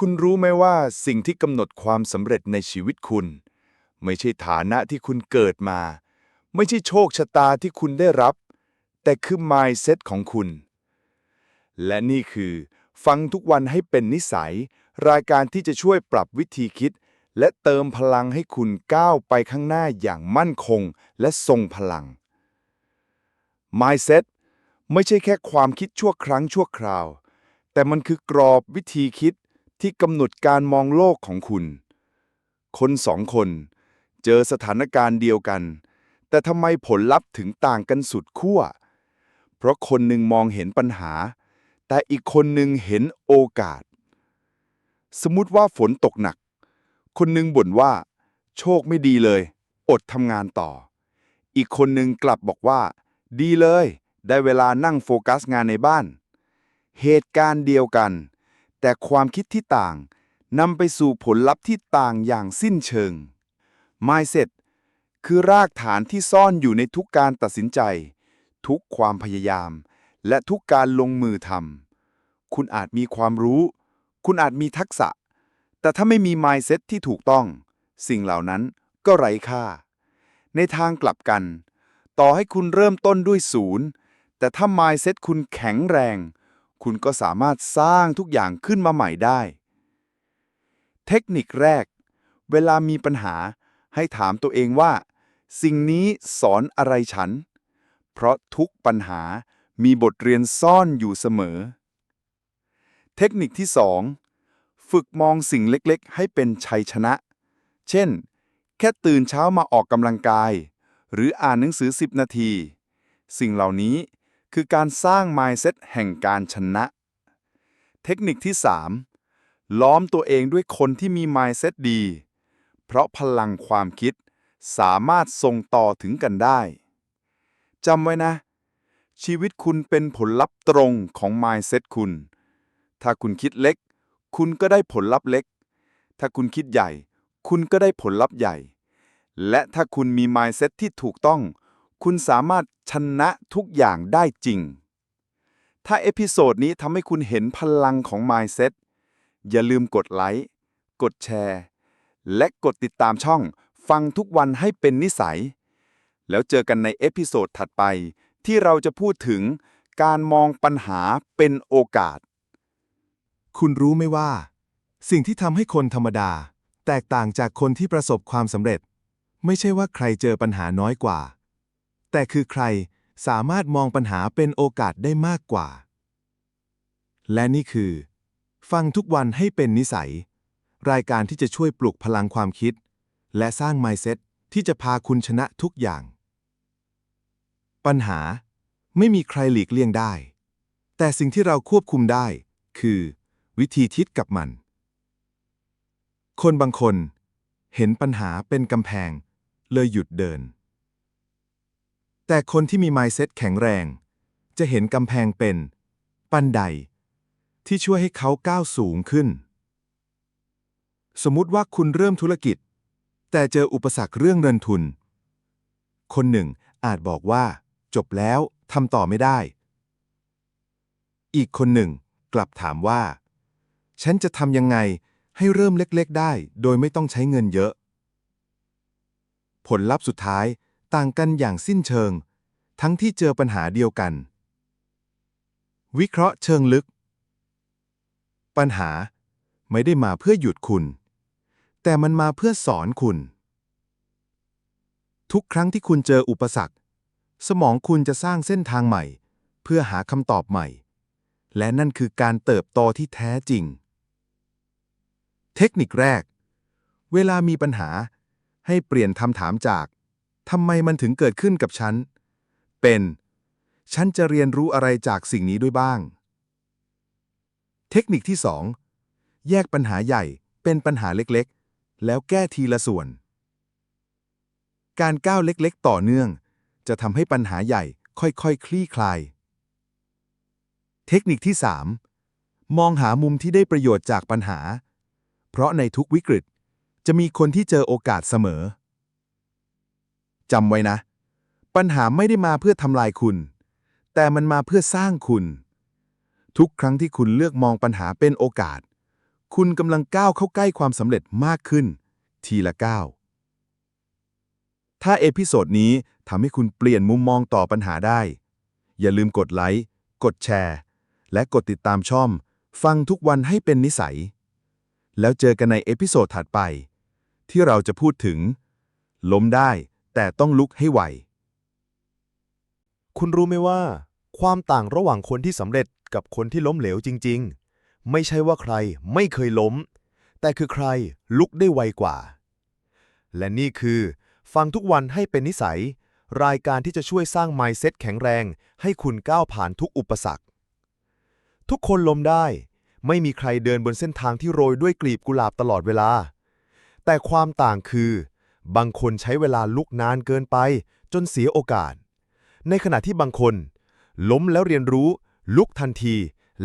คุณรู้ไหมว่าสิ่งที่กำหนดความสำเร็จในชีวิตคุณ ไม่ใช่ฐานะที่คุณเกิดมา ไม่ใช่โชคชะตาที่คุณได้รับ แต่คือ mindset ของคุณ และนี่คือ ฟังทุกวันให้เป็นนิสัย รายการที่จะช่วยปรับวิธีคิด และเติมพลังให้คุณก้าวไปข้างหน้าอย่างมั่นคงและทรงพลัง mindset ไม่ใช่แค่ความคิดชั่วครั้งชั่วคราว แต่มันคือกรอบวิธีคิด ที่กำหนดการมองโลกของคุณ คนสองคน เจอสถานการณ์เดียวกัน แต่ทำไมผลลัพธ์ถึงต่างกันสุดขั้ว เพราะคนหนึ่งมองเห็นปัญหา แต่อีกคนหนึ่งเห็นโอกาส สมมติว่าฝนตกหนัก คนหนึ่งบ่นว่า โชคไม่ดีเลย อดทำงานต่อ อีกคนหนึ่งกลับบอกว่า ดีเลย ได้เวลานั่งโฟกัสงานในบ้าน เหตุการณ์เดียวกัน แต่ความคิดที่ต่างนำไปสู่ผลลัพธ์ที่ต่างอย่างสิ้นเชิง Mindset คือรากฐานที่ซ่อนอยู่ในทุกการตัดสินใจ ทุกความพยายาม และทุกการลงมือทำคุณอาจมีความรู้ คุณอาจมีทักษะ แต่ถ้าไม่มี mindset ที่ถูกต้อง สิ่งเหล่านั้นก็ไร้ค่า ในทางกลับกัน ต่อให้คุณเริ่มต้นด้วยศูนย์แต่ถ้า mindset คุณแข็งแรง คุณก็สามารถสร้างทุกอย่างขึ้นมาใหม่ได้ เทคนิคแรก เวลามีปัญหาให้ถามตัวเองว่า สิ่งนี้สอนอะไรฉัน เพราะทุกปัญหามีบทเรียนซ่อนอยู่เสมอ เทคนิคที่ 2 ฝึกมองสิ่งเล็กๆ ให้เป็นชัยชนะ เช่น แค่ตื่นเช้ามาออกกำลังกาย หรืออ่านหนังสือ 10 นาที สิ่งเหล่านี้ คือการสร้าง mindset แห่งการชนะ เทคนิคที่ 3 ล้อมตัวเองด้วยคนที่มี mindset ดี เพราะพลังความคิดสามารถส่งต่อถึงกันได้จำไว้นะ ชีวิตคุณเป็นผลลัพธ์ตรงของ mindset คุณ ถ้าคุณคิดเล็ก คุณก็ได้ผลลัพธ์เล็ก ถ้าคุณคิดใหญ่ คุณก็ได้ผลลัพธ์ใหญ่ และถ้าคุณมี mindset ที่ถูกต้อง คุณสามารถชนะทุกอย่างได้จริง ถ้าเอพิโซดนี้ทำให้คุณเห็นพลังของ mindset อย่าลืมกดไลค์ กดแชร์ และกดติดตามช่อง ฟังทุกวันให้เป็นนิสัย แล้วเจอกันในเอพิโซดถัดไป ที่เราจะพูดถึงการมองปัญหาเป็นโอกาส คุณรู้ไหมว่า สิ่งที่ทำให้คนธรรมดา แตกต่างจากคนที่ประสบความสำเร็จ ไม่ใช่ว่าใครเจอปัญหาน้อยกว่า แต่คือใครสามารถมองปัญหาเป็นโอกาสได้มากกว่า และนี่คือ ฟังทุกวันให้เป็นนิสัย รายการที่จะช่วยปลุกพลังความคิด และสร้าง mindset ที่จะพาคุณชนะทุกอย่าง ปัญหาไม่มีใครหลีกเลี่ยงได้ แต่สิ่งที่เราควบคุมได้ คือ วิธีคิดกับมัน คนบางคน เห็นปัญหาเป็นกำแพง เลยหยุดเดิน แต่คนที่มี mindset แข็งแรง จะเห็นกำแพงเป็น ปันได ที่ช่วยให้เขาก้าวสูงขึ้น สมมุติว่าคุณเริ่มธุรกิจ แต่เจออุปสรรคเรื่องเงินทุน คนหนึ่งอาจบอกว่า จบแล้วทำต่อไม่ได้ อีกคนหนึ่ง กลับถามว่า ฉันจะทำยังไงให้เริ่มเล็กๆ ได้ โดยไม่ต้องใช้เงินเยอะ ผลลัพธ์สุดท้าย ต่างกันอย่างสิ้นเชิง ทั้งที่เจอปัญหาเดียวกัน วิเคราะห์เชิงลึก ปัญหาไม่ได้มาเพื่อหยุดคุณ แต่มันมาเพื่อสอนคุณ ทุกครั้งที่คุณเจออุปสรรค สมองคุณจะสร้างเส้นทางใหม่ เพื่อหาคำตอบใหม่ และนั่นคือการเติบโตที่แท้จริง เทคนิคแรก เวลามีปัญหาให้เปลี่ยนคำถามจาก ทำไมมันถึงเกิดขึ้นกับฉัน เป็น ฉันจะเรียนรู้อะไรจากสิ่งนี้ด้วยบ้าง เทคนิคที่ 2 แยกปัญหาใหญ่เป็นปัญหาเล็กๆ แล้วแก้ทีละส่วน การก้าวเล็กๆ ต่อเนื่อง จะทำให้ปัญหาใหญ่ค่อยๆคคลี่คลาย เทคนิคที่ 3 มองหามุมที่ได้ประโยชน์จากปัญหา เพราะในทุกวิกฤต จะมีคนที่เจอโอกาสเสมอ จำไว้นะ ปัญหาไม่ได้มาเพื่อทำลายคุณ แต่มันมาเพื่อสร้างคุณ ทุกครั้งที่คุณเลือกมองปัญหาเป็นโอกาส คุณกำลังก้าวเข้าใกล้ความสำเร็จมากขึ้น ทีละก้าวถ้าเอพิโซดนี้ทำให้คุณเปลี่ยนมุมมองต่อปัญหาได้ อย่าลืมกดไลค์ กดแชร์ และกดติดตามช่อง ฟังทุกวันให้เป็นนิสัย แล้วเจอกันในเอพิโซดถัดไป ที่เราจะพูดถึง ล้มได้ แต่ต้องลุกให้ไหว คุณรู้ไหมว่า ความต่างระหว่างคนที่สำเร็จกับคนที่ล้มเหลวจริง ๆ ไม่ใช่ว่าใครไม่เคยล้ม แต่คือใครลุกได้ไวกว่า และนี่คือ ฟังทุกวันให้เป็นนิสัย รายการที่จะช่วยสร้าง mindset แข็งแรง ให้คุณก้าวผ่านทุกอุปสรรค ทุกคนล้มได้ ไม่มีใครเดินบนเส้นทางที่โรยด้วยกลีบกุหลาบตลอดเวลา แต่ความต่างคือ บางคนใช้เวลาลุกนานเกินไป จนเสียโอกาส ในขณะที่บางคน ล้มแล้วเรียนรู้ ลุกทันที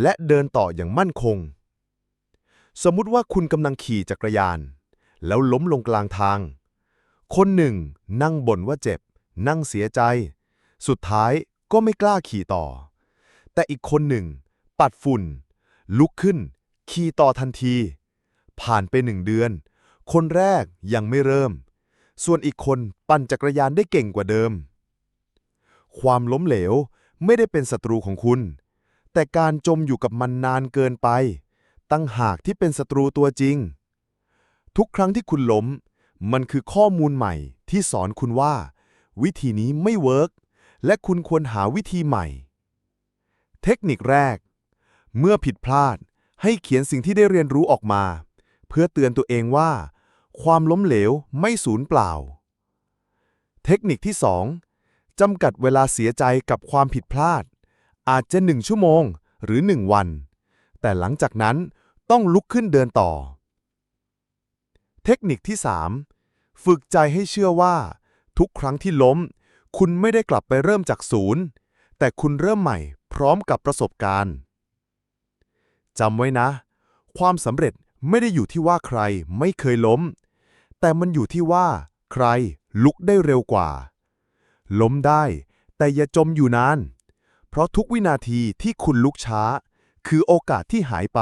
และเดินต่ออย่างมั่นคง สมมุติว่าคุณกำลังขี่จักรยาน แล้วล้มลงกลางทาง คนหนึ่ง นั่งบ่นว่าเจ็บ นั่งเสียใจ สุดท้ายก็ไม่กล้าขี่ต่อ แต่อีกคนหนึ่ง ปัดฝุ่น ลุกขึ้น ขี่ต่อทันที ผ่านไปหนึ่งเดือน คนแรกยังไม่เริ่ม ส่วนอีกคนปั่นจักรยานได้เก่งกว่าเดิม ความล้มเหลวไม่ได้เป็นศัตรูของคุณ แต่การจมอยู่กับมันนานเกินไป ตั้งหากที่เป็นศัตรูตัวจริง ทุกครั้งที่คุณล้ม มันคือข้อมูลใหม่ที่สอนคุณว่า วิธีนี้ไม่เวิร์กและคุณควรหาวิธีใหม่ เทคนิคแรก เมื่อผิดพลาดให้เขียนสิ่งที่ได้เรียนรู้ออกมา เพื่อเตือนตัวเองว่า ความล้มเหลวไม่สูญเปล่า เทคนิคที่ 2จำกัดเวลาเสียใจกับความผิดพลาด อาจจะหนึ่งชั่วโมงหรือหนึ่งวัน แต่หลังจากนั้นต้องลุกขึ้นเดินต่อ เทคนิคที่ 3 ฝึกใจให้เชื่อว่า ทุกครั้งที่ล้ม คุณไม่ได้กลับไปเริ่มจากศูนย์ แต่คุณเริ่มใหม่พร้อมกับประสบการณ์จำไว้นะ ความสำเร็จไม่ได้อยู่ที่ว่าใครไม่เคยล้ม แต่มันอยู่ที่ว่า ใครลุกได้เร็วกว่า ล้มได้ แต่อย่าจมอยู่นาน เพราะทุกวินาทีที่คุณลุกช้า คือโอกาสที่หายไป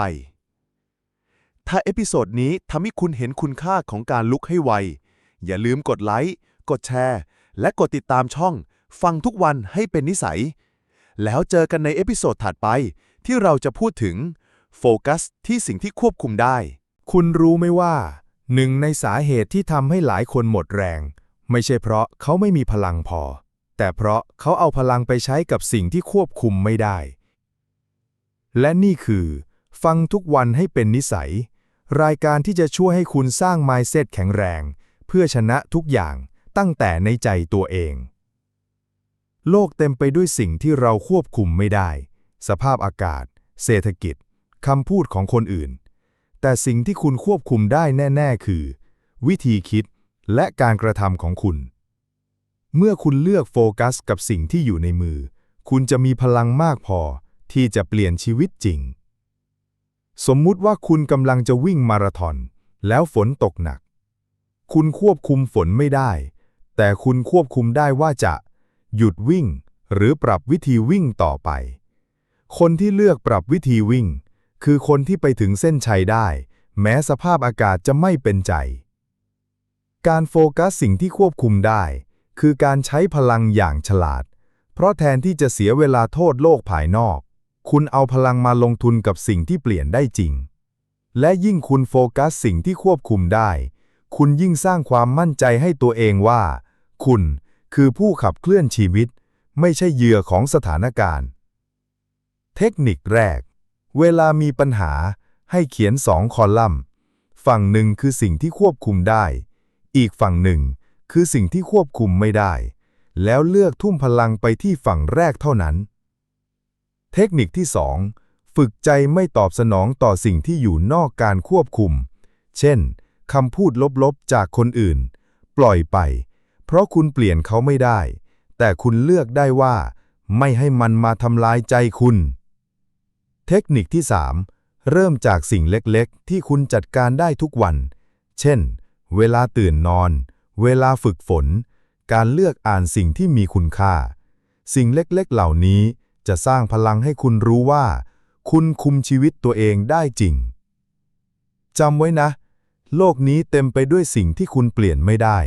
ถ้าเอพิโซดนี้ทำให้คุณเห็นคุณค่าของการลุกให้ไว อย่าลืมกดไลค์ กดแชร์ และกดติดตามช่อง ฟังทุกวันให้เป็นนิสัย แล้วเจอกันในเอพิโซดถัดไปที่เราจะพูดถึง โฟกัสที่สิ่งที่ควบคุมได้ คุณรู้ไหมว่า หนึ่งในสาเหตุที่ทำให้หลายคนหมดแรง ไม่ใช่เพราะเขาไม่มีพลังพอ แต่เพราะเขาเอาพลังไปใช้กับสิ่งที่ควบคุมไม่ได้ และนี่คือ ฟังทุกวันให้เป็นนิสัย รายการที่จะช่วยให้คุณสร้าง mindset แข็งแรง เพื่อชนะทุกอย่างตั้งแต่ในใจตัวเอง โลกเต็มไปด้วยสิ่งที่เราควบคุมไม่ได้ สภาพอากาศ เศรษฐกิจคำพูดของคนอื่น แต่สิ่งที่คุณควบคุมได้แน่ ๆ คือ วิธีคิดและการกระทำของคุณ เมื่อคุณเลือกโฟกัสกับสิ่งที่อยู่ในมือ คุณจะมีพลังมากพอที่จะเปลี่ยนชีวิตจริง สมมุติว่าคุณกำลังจะวิ่งมาราธอน แล้วฝนตกหนัก คุณควบคุมฝนไม่ได้ แต่คุณควบคุมได้ว่าจะ หยุดวิ่ง หรือปรับวิธีวิ่งต่อไป คนที่เลือกปรับวิธีวิ่ง คือคนที่ไปถึงเส้นชัยได้ แม้สภาพอากาศจะไม่เป็นใจ การโฟกัสสิ่งที่ควบคุมได้ คือการใช้พลังอย่างฉลาด เพราะแทนที่จะเสียเวลาโทษโลกภายนอก คุณเอาพลังมาลงทุนกับสิ่งที่เปลี่ยนได้จริง และยิ่งคุณโฟกัสสิ่งที่ควบคุมได้ คุณยิ่งสร้างความมั่นใจให้ตัวเองว่า คุณคือผู้ขับเคลื่อนชีวิต ไม่ใช่เหยื่อของสถานการณ์ เทคนิคแรก เวลามีปัญหาให้เขียนสองคอลัมน์ ฝั่งหนึ่งคือสิ่งที่ควบคุมได้ อีกฝั่งหนึ่งคือสิ่งที่ควบคุมไม่ได้ แล้วเลือกทุ่มพลังไปที่ฝั่งแรกเท่านั้น เทคนิคที่ 2 ฝึกใจไม่ตอบสนองต่อสิ่งที่อยู่นอกการควบคุม เช่นคำพูดลบๆจากคนอื่น ปล่อยไป เพราะคุณเปลี่ยนเขาไม่ได้ แต่คุณเลือกได้ว่า ไม่ให้มันมาทำลายใจคุณ เทคนิคที่ 3 เริ่มจากสิ่งเล็กๆ ที่คุณจัดการได้ทุกวัน เช่น เวลาตื่นนอน เวลาฝึกฝน การเลือกอ่านสิ่งที่มีคุณค่า สิ่งเล็กๆเหล่านี้จะสร้างพลังให้คุณรู้ว่า คุณคุมชีวิตตัวเองได้จริง จำไว้นะ โลกนี้เต็มไปด้วยสิ่งที่คุณเปลี่ยนไม่ได้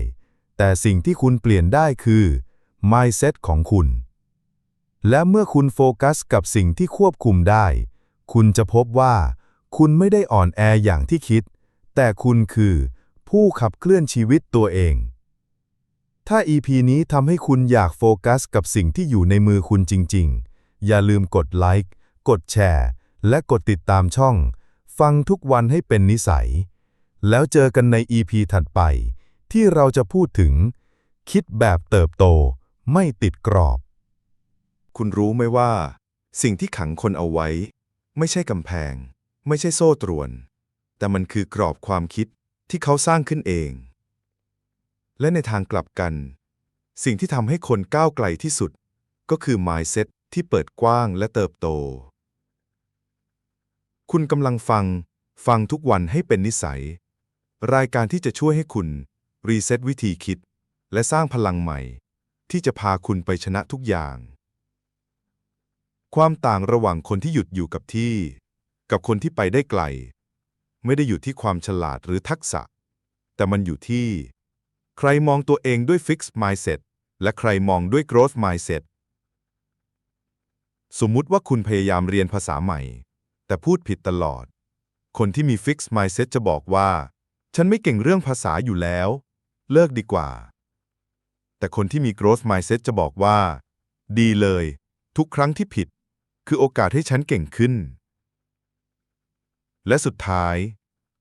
แต่สิ่งที่คุณเปลี่ยนได้คือ mindset ของคุณ และเมื่อคุณโฟกัสกับสิ่งที่ควบคุมได้ คุณจะพบว่า คุณไม่ได้อ่อนแออย่างที่คิด แต่คุณคือ ผู้ขับเคลื่อนชีวิตตัวเอง ถ้า EP นี้ทำให้คุณอยากโฟกัสกับสิ่งที่อยู่ในมือคุณจริง ๆ อย่าลืมกดไลค์กดแชร์และกดติดตามช่อง ฟังทุกวันให้เป็นนิสัย แล้วเจอกันใน EP ถัดไป ที่เราจะพูดถึง คิดแบบเติบโตไม่ติดกรอบ คุณรู้ไหมว่า สิ่งที่ขังคนเอาไว้ ไม่ใช่กำแพง ไม่ใช่โซ่ตรวน แต่มันคือกรอบความคิดที่เขาสร้างขึ้นเอง และในทางกลับกัน สิ่งที่ทำให้คนก้าวไกลที่สุด ก็คือ mindset ที่เปิดกว้างและเติบโต คุณกำลังฟัง ฟังทุกวันให้เป็นนิสัย รายการที่จะช่วยให้คุณ รีเซ็ตวิธีคิด และสร้างพลังใหม่ ที่จะพาคุณไปชนะทุกอย่าง ความต่างระหว่างคนที่หยุดอยู่กับที่ กับคนที่ไปได้ไกล ไม่ได้อยู่ที่ความฉลาดหรือทักษะ แต่มันอยู่ที่ ใครมองตัวเองด้วย Fixed Mindset และใครมองด้วย Growth Mindset สมมุติว่าคุณพยายามเรียนภาษาใหม่ แต่พูดผิดตลอด คนที่มี Fixed Mindset จะบอกว่า ฉันไม่เก่งเรื่องภาษาอยู่แล้ว เลิกดีกว่า แต่คนที่มี Growth Mindset จะบอกว่า ดีเลย ทุกครั้งที่ผิด คือโอกาสให้ฉันเก่งขึ้น และสุดท้าย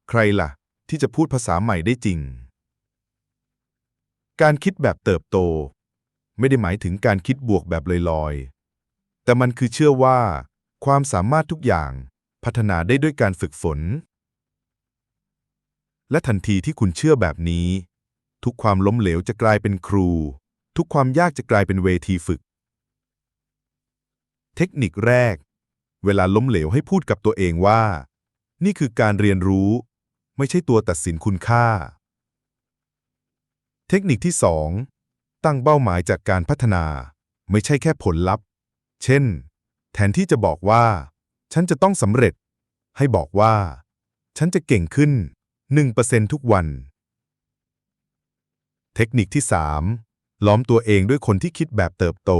ใครล่ะ ที่จะพูดภาษาใหม่ได้จริง การคิดแบบเติบโต ไม่ได้หมายถึงการคิดบวกแบบลอยๆ แต่มันคือเชื่อว่า ความสามารถทุกอย่างพัฒนาได้ด้วยการฝึกฝน และทันทีที่คุณเชื่อแบบนี้ ทุกความล้มเหลวจะกลายเป็นครู ทุกความยากจะกลายเป็นเวทีฝึก เทคนิคแรก เวลาล้มเหลวให้พูดกับตัวเองว่า นี่คือการเรียนรู้ ไม่ใช่ตัวตัดสินคุณค่า เทคนิคที่ 2 ตั้งเป้าหมายจากการพัฒนา ไม่ใช่แค่ผลลัพธ์ เช่น แทนที่จะบอกว่า ฉันจะต้องสำเร็จ ให้บอกว่า ฉันจะเก่งขึ้น 1%ทุกวัน เทคนิคที่ 3 ล้อมตัวเองด้วยคนที่คิดแบบเติบโต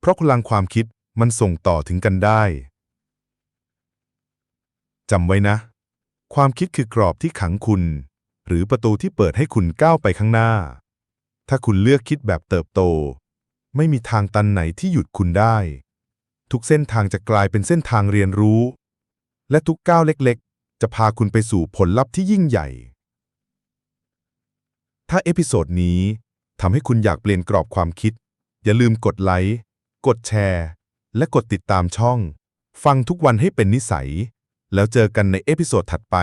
เพราะพลังความคิด มันส่งต่อถึงกันได้จำไว้นะ ความคิดคือกรอบที่ขังคุณ หรือประตูที่เปิดให้คุณก้าวไปข้างหน้า ถ้าคุณเลือกคิดแบบเติบโต ไม่มีทางตันไหนที่หยุดคุณได้ ทุกเส้นทางจะกลายเป็นเส้นทางเรียนรู้ และทุกก้าวเล็กๆ จะพาคุณไปสู่ผลลัพธ์ที่ยิ่งใหญ่ ถ้าเอพิโซดนี้ทำให้คุณอยากเปลี่ยนกรอบความคิด อย่าลืมกดไลค์ กดแชร์ และกดติดตามช่อง ฟังทุกวันให้เป็นนิสัย แล้วเจอกันในเอพิโซดถัดไป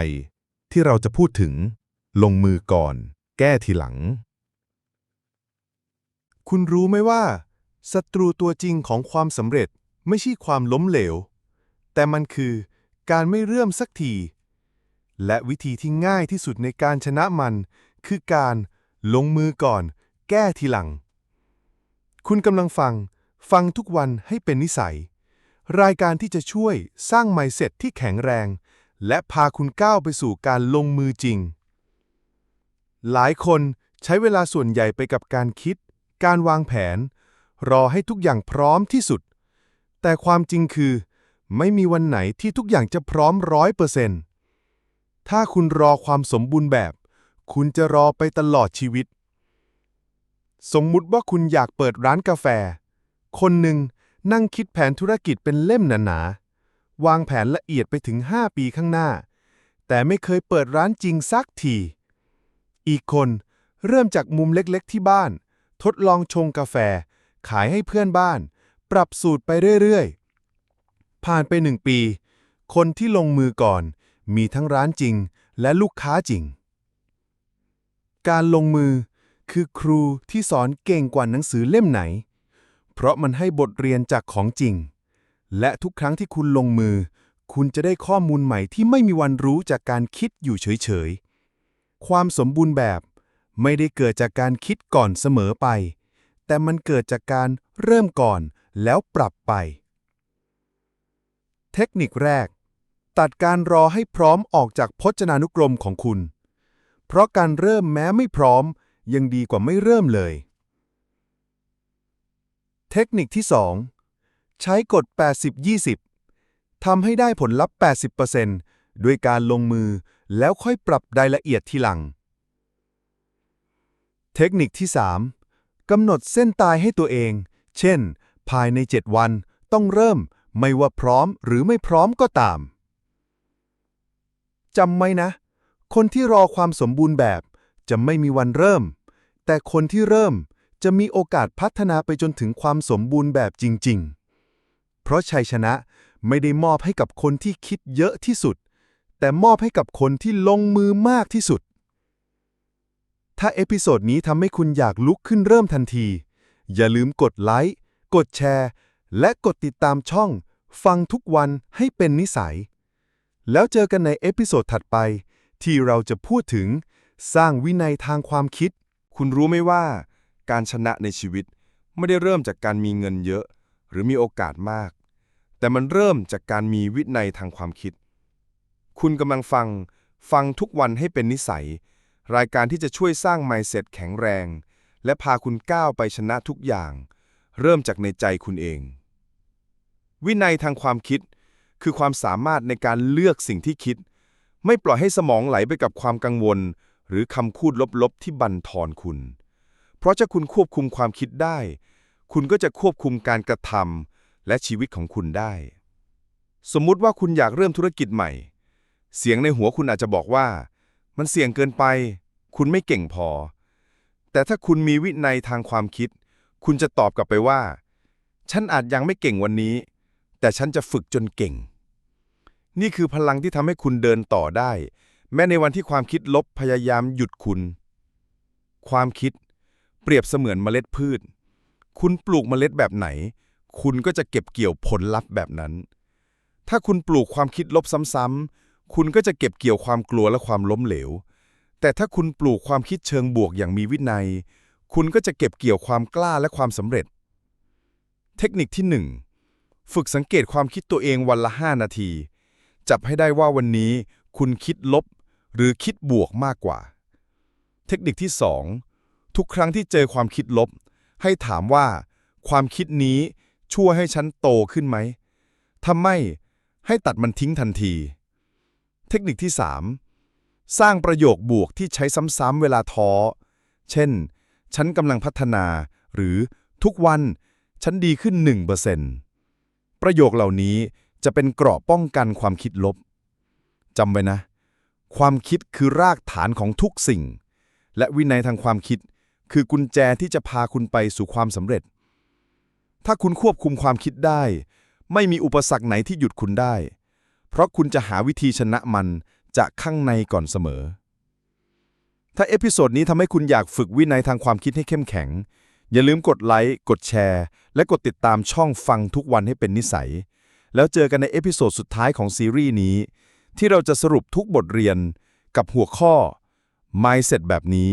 ที่เราจะพูดถึง ลงมือก่อน แก้ทีหลัง คุณรู้ไหมว่าศัตรูตัวจริงของความสำเร็จไม่ใช่ความล้มเหลว แต่มันคือการไม่เริ่มสักที และวิธีที่ง่ายที่สุดในการชนะมัน คือการลงมือก่อน แก้ทีหลัง คุณกำลังฟัง ฟังทุกวันให้เป็นนิสัย รายการที่จะช่วยสร้างไมเซ็ตที่แข็งแรง และพาคุณก้าวไปสู่การลงมือจริง หลายคนใช้เวลาส่วนใหญ่ไปกับการคิด การวางแผน รอให้ทุกอย่างพร้อมที่สุด แต่ความจริงคือ ไม่มีวันไหนที่ทุกอย่างจะพร้อมร้อยเปอร์เซ็นต์ถ้าคุณรอความสมบูรณ์แบบ คุณจะรอไปตลอดชีวิต สมมุติว่าคุณอยากเปิดร้านกาแฟ คนหนึ่งนั่งคิดแผนธุรกิจเป็นเล่มหนาๆ วางแผนละเอียดไปถึง 5 ปีข้างหน้า แต่ไม่เคยเปิดร้านจริงสักที อีกคนเริ่มจากมุมเล็กๆที่บ้าน ทดลองชงกาแฟ ขายให้เพื่อนบ้าน ปรับสูตรไปเรื่อยๆ ผ่านไปหนึ่งปี คนที่ลงมือก่อน มีทั้งร้านจริงและลูกค้าจริง การลงมือคือครูที่สอนเก่งกว่าหนังสือเล่มไหน เพราะมันให้บทเรียนจากของจริง และทุกครั้งที่คุณลงมือ คุณจะได้ข้อมูลใหม่ที่ไม่มีวันรู้จากการคิดอยู่เฉยๆ ความสมบูรณ์แบบไม่ได้เกิดจากการคิดก่อนเสมอไป แต่มันเกิดจากการเริ่มก่อนแล้วปรับไป เทคนิคแรก ตัดการรอให้พร้อมออกจากพจนานุกรมของคุณ เพราะการเริ่มแม้ไม่พร้อมยังดีกว่าไม่เริ่มเลย เทคนิคที่ 2 ใช้กฎ 80-20 ทำให้ได้ผลลัพธ์ 80%ด้วยการลงมือแล้วค่อยปรับรายละเอียดทีหลัง เทคนิคที่ 3 กำหนดเส้นตายให้ตัวเอง เช่น ภายใน 7 วันต้องเริ่มไม่ว่าพร้อมหรือไม่พร้อมก็ตาม จำไว้นะ คนที่รอความสมบูรณ์แบบจะไม่มีวันเริ่ม แต่คนที่เริ่ม จะมีโอกาสพัฒนาไปจนถึงความสมบูรณ์แบบจริง ๆ เพราะชัยชนะไม่ได้มอบให้กับคนที่คิดเยอะที่สุด แต่มอบให้กับคนที่ลงมือมากที่สุด ถ้าเอพิโซดนี้ทำให้คุณอยากลุกขึ้นเริ่มทันที อย่าลืมกดไลค์ กดแชร์ และกดติดตามช่อง ฟังทุกวันให้เป็นนิสัย แล้วเจอกันในเอพิโซดถัดไป ที่เราจะพูดถึงสร้างวินัยทางความคิด คุณรู้ไหมว่า การชนะในชีวิต ไม่ได้เริ่มจากการมีเงินเยอะ หรือมีโอกาสมาก แต่มันเริ่มจากการมีวินัยทางความคิด คุณกำลังฟัง ฟังทุกวันให้เป็นนิสัย รายการที่จะช่วยสร้าง mindset แข็งแรง และพาคุณก้าวไปชนะทุกอย่าง เริ่มจากในใจคุณเอง วินัยทางความคิด คือความสามารถในการเลือกสิ่งที่คิด ไม่ปล่อยให้สมองไหลไปกับความกังวล หรือคำพูดลบๆที่บั่นทอนคุณ ราะถ้าคุณควบคุมความคิดได้ คุณก็จะควบคุมการกระทำและชีวิตของคุณได้ สมมุติว่าคุณอยากเริ่มธุรกิจใหม่ เสียงในหัวคุณอาจจะบอกว่า มันเสี่ยงเกินไป คุณไม่เก่งพอ แต่ถ้าคุณมีวินัยทางความคิด คุณจะตอบกลับไปว่า ฉันอาจยังไม่เก่งวันนี้ แต่ฉันจะฝึกจนเก่ง นี่คือพลังที่ทำให้คุณเดินต่อได้ แม้ในวันที่ความคิดลบพยายามหยุดคุณ ความคิด เปรียบเสมือนเมล็ดพืช คุณปลูกเมล็ดแบบไหน คุณก็จะเก็บเกี่ยวผลลัพธ์แบบนั้น ถ้าคุณปลูกความคิดลบซ้ำๆ คุณก็จะเก็บเกี่ยวความกลัวและความล้มเหลว แต่ถ้าคุณปลูกความคิดเชิงบวกอย่างมีวินัย คุณก็จะเก็บเกี่ยวความกล้าและความสำเร็จ เทคนิคที่ 1 ฝึกสังเกตความคิดตัวเองวันละ 5 นาที จับให้ได้ว่าวันนี้คุณคิดลบ หรือคิดบวกมากกว่า เทคนิคที่ 2 ทุกครั้งที่เจอความคิดลบ ให้ถามว่า ความคิดนี้ช่วยให้ฉันโตขึ้นไหมถ้าไม่ให้ตัดมันทิ้งทันที เทคนิคที่ 3 สร้างประโยคบวกที่ใช้ซ้ำๆเวลาท้อ เช่น ฉันกำลังพัฒนา หรือทุกวัน ฉันดีขึ้น 1%ประโยคเหล่านี้จะเป็นเกราะป้องกันความคิดลบจำไว้นะ ความคิดคือรากฐานของทุกสิ่ง และวินัยทางความคิด คือกุญแจที่จะพาคุณไปสู่ความสำเร็จ ถ้าคุณควบคุมความคิดได้ ไม่มีอุปสรรคไหนที่หยุดคุณได้ เพราะคุณจะหาวิธีชนะมันจากข้างในก่อนเสมอ ถ้าเอพิโซดนี้ทำให้คุณอยากฝึกวินัยทางความคิดให้เข้มแข็ง อย่าลืมกดไลค์ กดแชร์ และกดติดตามช่องฟังทุกวันให้เป็นนิสัย แล้วเจอกันในเอพิโซดสุดท้ายของซีรีส์นี้ ที่เราจะสรุปทุกบทเรียนกับหัวข้อ Mindset แบบนี้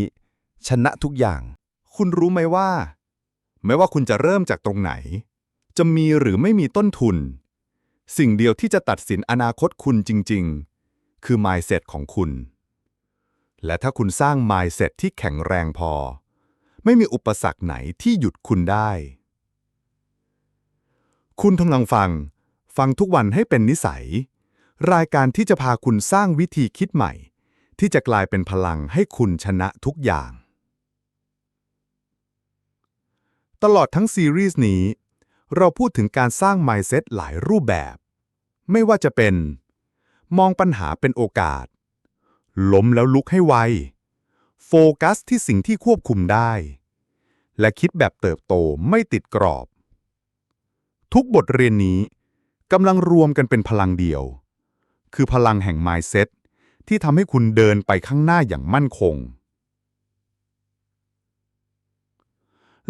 ชนะทุกอย่าง คุณรู้ไหมว่า ไม่ว่าคุณจะเริ่มจากตรงไหน จะมีหรือไม่มีต้นทุน สิ่งเดียวที่จะตัดสินอนาคตคุณจริง ๆ คือ mindset ของคุณ และถ้าคุณสร้าง mindset ที่แข็งแรงพอ ไม่มีอุปสรรคไหนที่หยุดคุณได้ คุณกำลังฟัง ฟังทุกวันให้เป็นนิสัย รายการที่จะพาคุณสร้างวิธีคิดใหม่ที่จะกลายเป็นพลังให้คุณชนะทุกอย่าง ตลอดทั้งซีรีส์นี้ เราพูดถึงการสร้าง mindset หลายรูปแบบ ไม่ว่าจะเป็น มองปัญหาเป็นโอกาส ล้มแล้วลุกให้ไว โฟกัสที่สิ่งที่ควบคุมได้ และคิดแบบเติบโตไม่ติดกรอบ ทุกบทเรียนนี้กำลังรวมกันเป็นพลังเดียว คือพลังแห่ง mindset ที่ทำให้คุณเดินไปข้างหน้าอย่างมั่นคง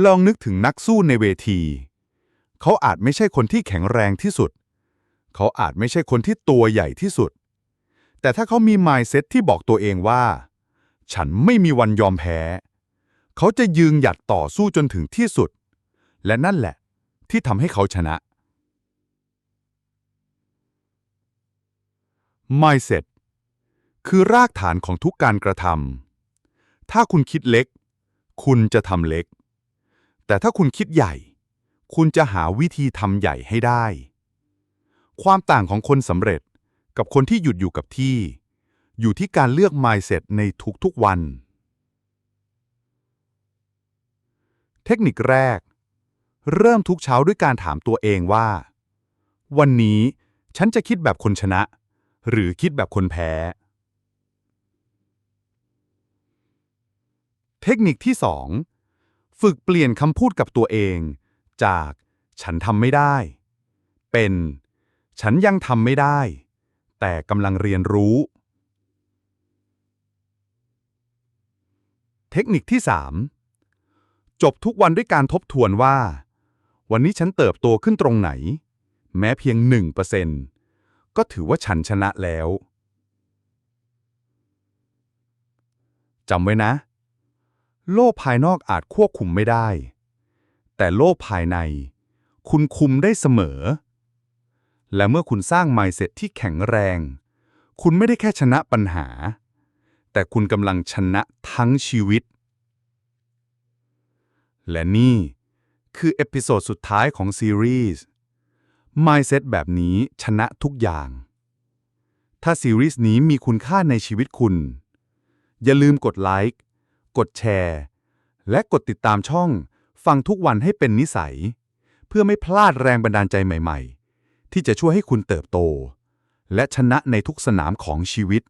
ลองนึกถึงนักสู้ในเวที เขาอาจไม่ใช่คนที่แข็งแรงที่สุด เขาอาจไม่ใช่คนที่ตัวใหญ่ที่สุด แต่ถ้าเขามี mindset ที่บอกตัวเองว่า ฉันไม่มีวันยอมแพ้ เขาจะยืนหยัดต่อสู้จนถึงที่สุด และนั่นแหละ ที่ทำให้เขาชนะ mindset คือรากฐานของทุกการกระทำถ้าคุณคิดเล็ก คุณจะทำเล็ก แต่ถ้าคุณคิดใหญ่ คุณจะหาวิธีทำใหญ่ให้ได้ ความต่างของคนสำเร็จกับคนที่หยุดอยู่กับที่ อยู่ที่การเลือก mindset ในทุกๆวัน เทคนิคแรก เริ่มทุกเช้าด้วยการถามตัวเองว่า วันนี้ฉันจะคิดแบบคนชนะ หรือคิดแบบคนแพ้ เทคนิคที่2 ฝึกเปลี่ยนคำพูดกับตัวเอง จากฉันทำไม่ได้ เป็น ฉันยังทำไม่ได้ แต่กำลังเรียนรู้ เทคนิคที่ 3 จบทุกวันด้วยการทบทวนว่า วันนี้ฉันเติบโตขึ้นตรงไหน แม้เพียง 1%ก็ถือว่าฉันชนะแล้วจำไว้นะ โลกภายนอกอาจควบคุมไม่ได้ แต่โลกภายใน คุณคุมได้เสมอ และเมื่อคุณสร้าง mindset ที่แข็งแรง คุณไม่ได้แค่ชนะปัญหา แต่คุณกำลังชนะทั้งชีวิต และนี่คือเอพิโซดสุดท้ายของซีรีส์ mindset แบบนี้ชนะทุกอย่าง ถ้าซีรีส์นี้มีคุณค่าในชีวิตคุณ อย่าลืมกดไลค์ กดแชร์ และกดติดตามช่อง ฟังทุกวันให้เป็นนิสัย เพื่อไม่พลาดแรงบันดาลใจใหม่ ๆ ที่จะช่วยให้คุณเติบโต และชนะในทุกสนามของชีวิต